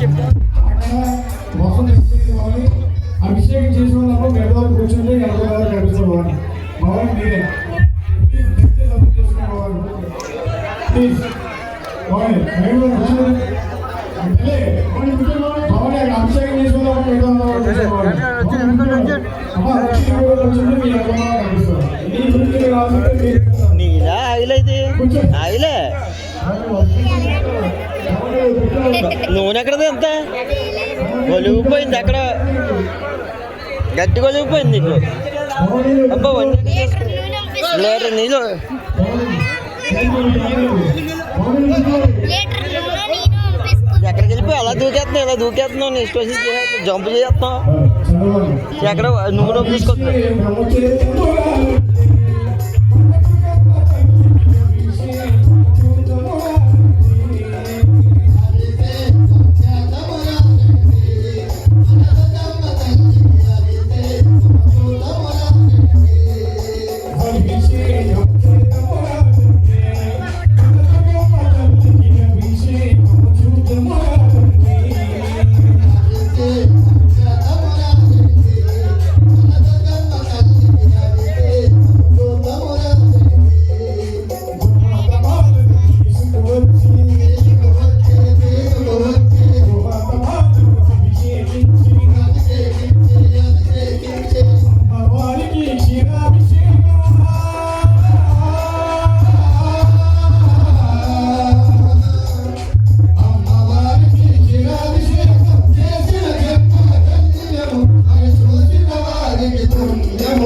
చెప్పు మొత్తం అభిషేకం చేసుకున్నప్పుడు వాళ్ళప్పుడు గడ్డ వరకు కూర్చుంటే గడ్డ వరకు కనిపించవాలి భవన్ మీరే ప్లీజ్ దయచేసి అర్థం చేసుకోవాలి ప్లీజ్ భవన్ మేము కూర్చోండి అంటే భవన్ అక్కడ అభిషేకం చేసుకున్నప్పుడు వాళ్ళప్పుడు గడ్డ వరకు కూర్చోవాలి అభిషేకం కూర్చుంటే మీ గడ్డ వరకు కనిపిస్తారు ఈ ఆయిలే. నూనె ఎక్కడది ఎంత? ఒలిగిపోయింది అక్కడ. గట్టిగా ఒలిగిపోయింది నీకు. అబ్బా లీటర్ నీళ్ళు ఎక్కడికి వెళ్ళిపోయి అలా దూకేస్తున్నావు ఇలా దూకేస్తున్నావు నీ ఇష్టం వచ్చింది జంప్ చేస్తున్నావు. ఎక్కడ నువ్వు నొప్పి తీసుకొస్తున్నావు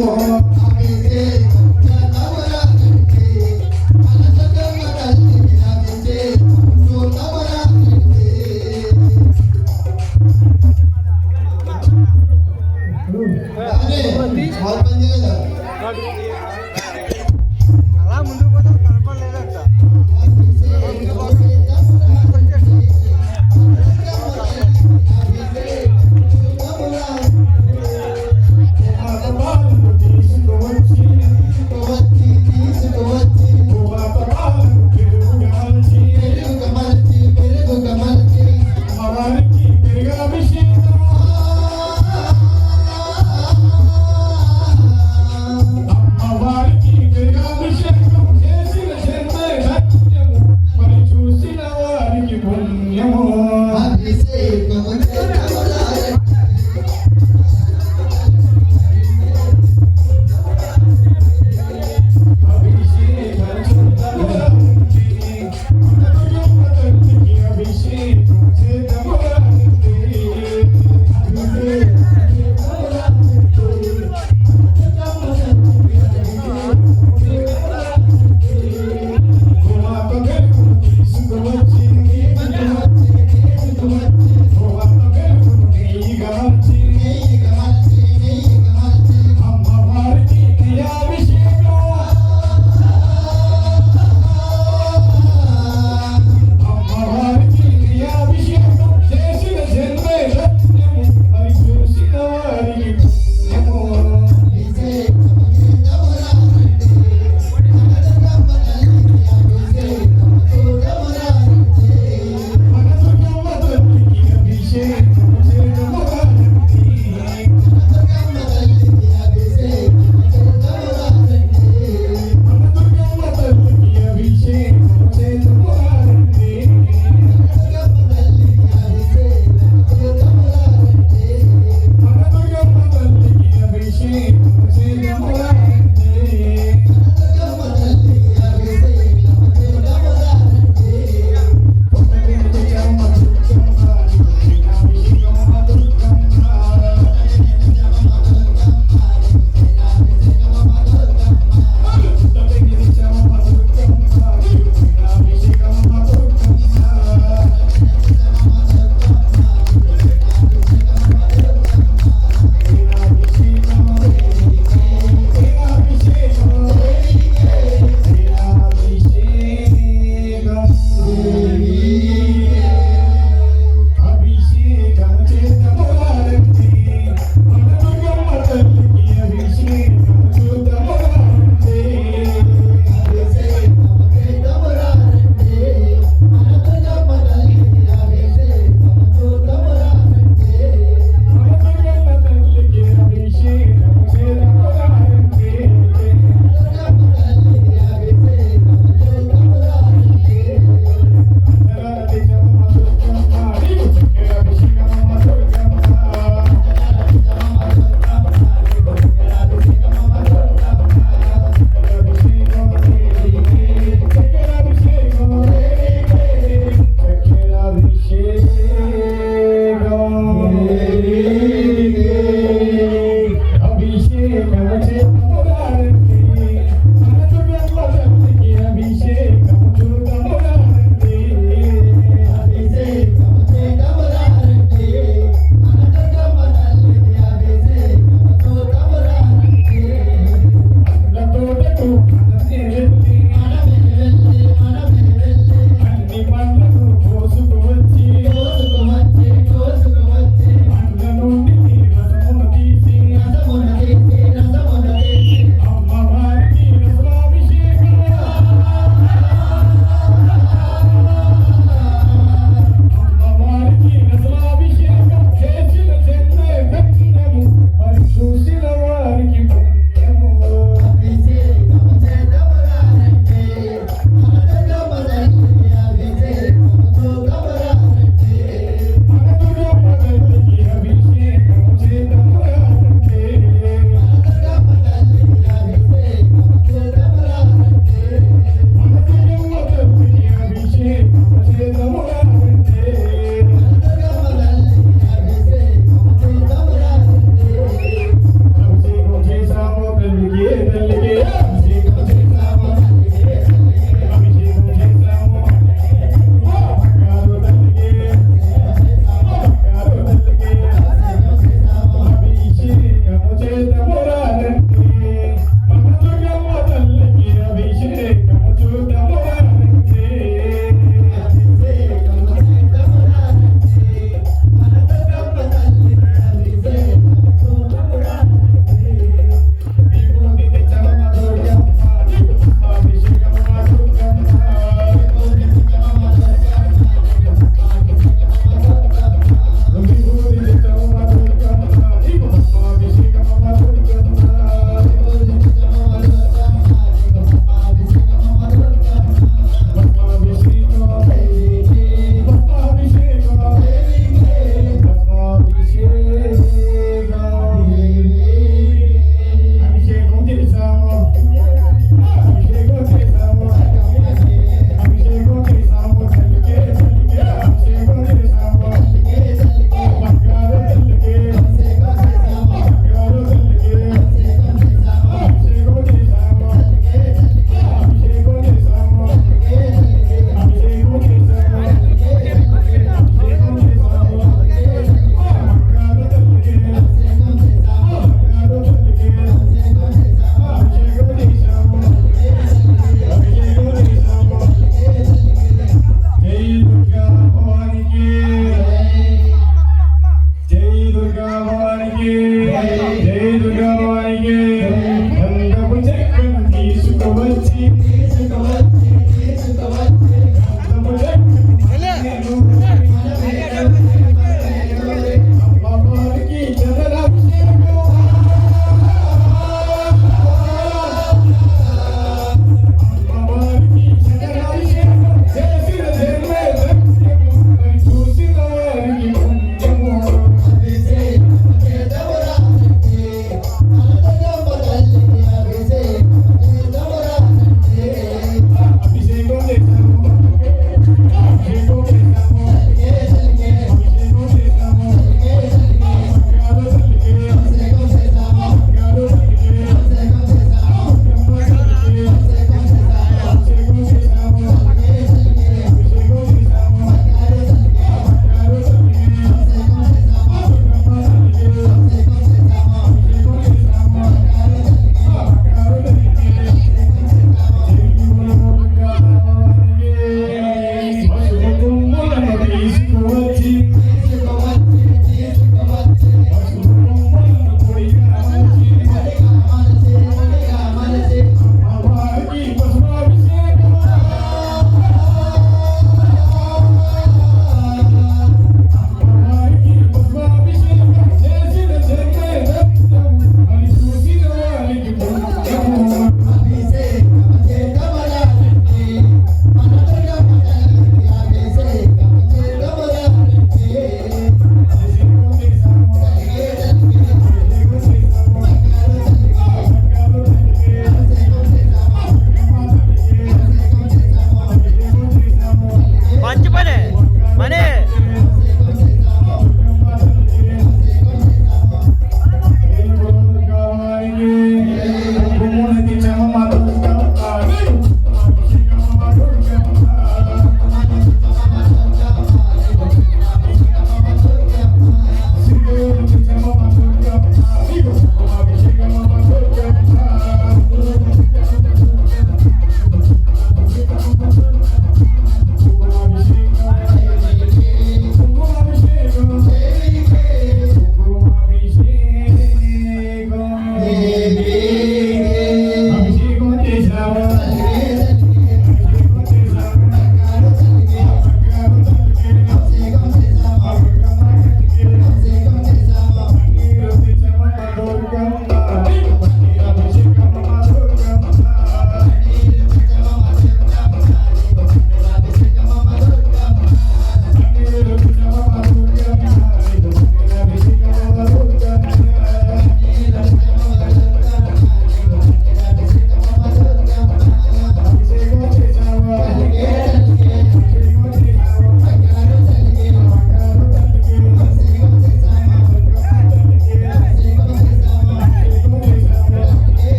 como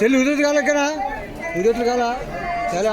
చెల్లి ఉదయం కాలక్కడా ఉదయం కాలా. చాలా